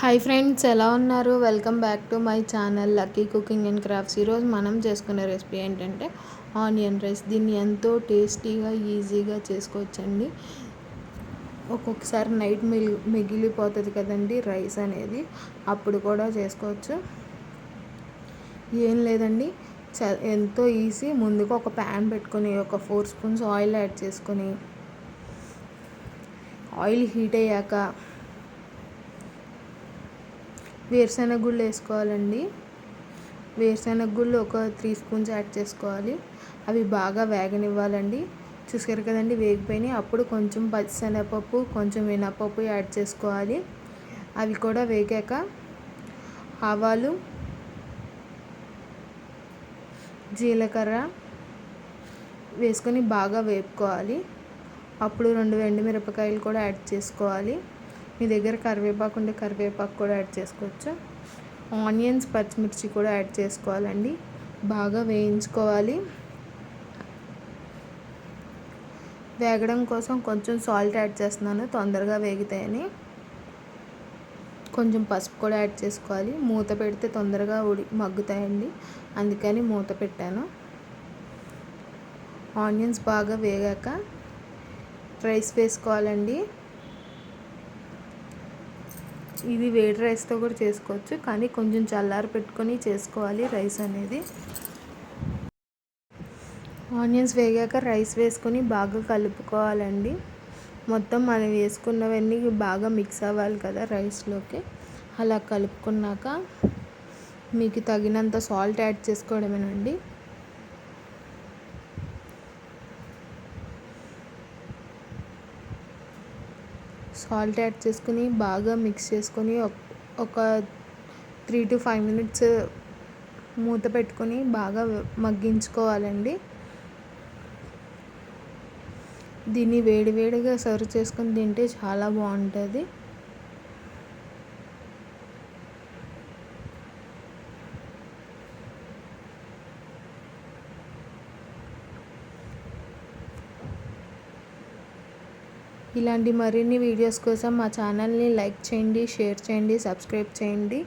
Hi friends ఎలా ఉన్నారు? Welcome back to my channel lucky cooking and crafts. ఈరోజు మనం చేసుకునే రెసిపీ ఏంటంటే ఆనియన్ రైస్. దీన్ని ఎంతో టేస్టీగా ఈజీగా చేసుకోవచ్చండి. ఒక్కొక్కసారి నైట్ మిగి మిగిలిపోతుంది కదండి రైస్ అనేది. అప్పుడు కూడా చేసుకోవచ్చు. ఏం లేదండి. చ ఎంతో ఈజీ. ముందుగా ఒక ప్యాన్ పెట్టుకొని ఒక ఫోర్ స్పూన్స్ ఆయిల్ యాడ్ చేసుకొని ఆయిల్ హీట్ అయ్యాక వేరుశెనగ గుళ్ళు వేసుకోవాలండి. వేరుశెనగ గుళ్ళు ఒక త్రీ స్పూన్స్ యాడ్ చేసుకోవాలి. అవి బాగా వేగనివ్వాలండి. చూసారు కదండి వేగిపోయినాయి. అప్పుడు కొంచెం పచ్చిశనగపప్పు కొంచెం మినపప్పు యాడ్ చేసుకోవాలి. అవి కూడా వేగాక ఆవాలు జీలకర్ర వేసుకొని బాగా వేపుకోవాలి. అప్పుడు రెండు మిరపకాయలు కూడా యాడ్ చేసుకోవాలి. మీ దగ్గర కరివేపాకు ఉంటే కరివేపాకు కూడా యాడ్ చేసుకోవచ్చు. ఆనియన్స్ పచ్చిమిర్చి కూడా యాడ్ చేసుకోవాలండి. బాగా వేయించుకోవాలి. వేగడం కోసం కొంచెం సాల్ట్ యాడ్ చేస్తున్నాను. తొందరగా వేగుతాయని. కొంచెం పసుపు కూడా యాడ్ చేసుకోవాలి. మూత పెడితే తొందరగా ఉడి మగ్గుతాయండి. అందుకని మూత పెట్టాను. ఆనియన్స్ బాగా వేగాక రైస్ వేసుకోవాలండి. ఇది వేడి రైస్తో కూడా చేసుకోవచ్చు. కానీ కొంచెం చల్లారి పెట్టుకొని చేసుకోవాలి రైస్ అనేది. ఆనియన్స్ వేగాక రైస్ వేసుకొని బాగా కలుపుకోవాలండి. మొత్తం మనం వేసుకున్నవన్నీ బాగా మిక్స్ అవ్వాలి కదా రైస్లోకి. అలా కలుపుకున్నాక మీకు తగినంత సాల్ట్ యాడ్ చేసుకోవడమేనండి. సాల్ట్ యాడ్ చేసుకుని బాగా మిక్స్ చేసుకొని ఒక త్రీ టు ఫైవ్ మినిట్స్ మూత పెట్టుకొని బాగా మగ్గించుకోవాలండి. దీన్ని వేడివేడిగా సర్వ్ చేసుకొని తింటే చాలా బాగుంటుంది. ఇలాంటి మరిన్ని వీడియోస్ కోసం మా ఛానల్ని లైక్ చేయండి షేర్ చేయండి సబ్స్క్రైబ్ చేయండి.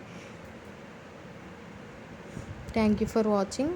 Thank you for watching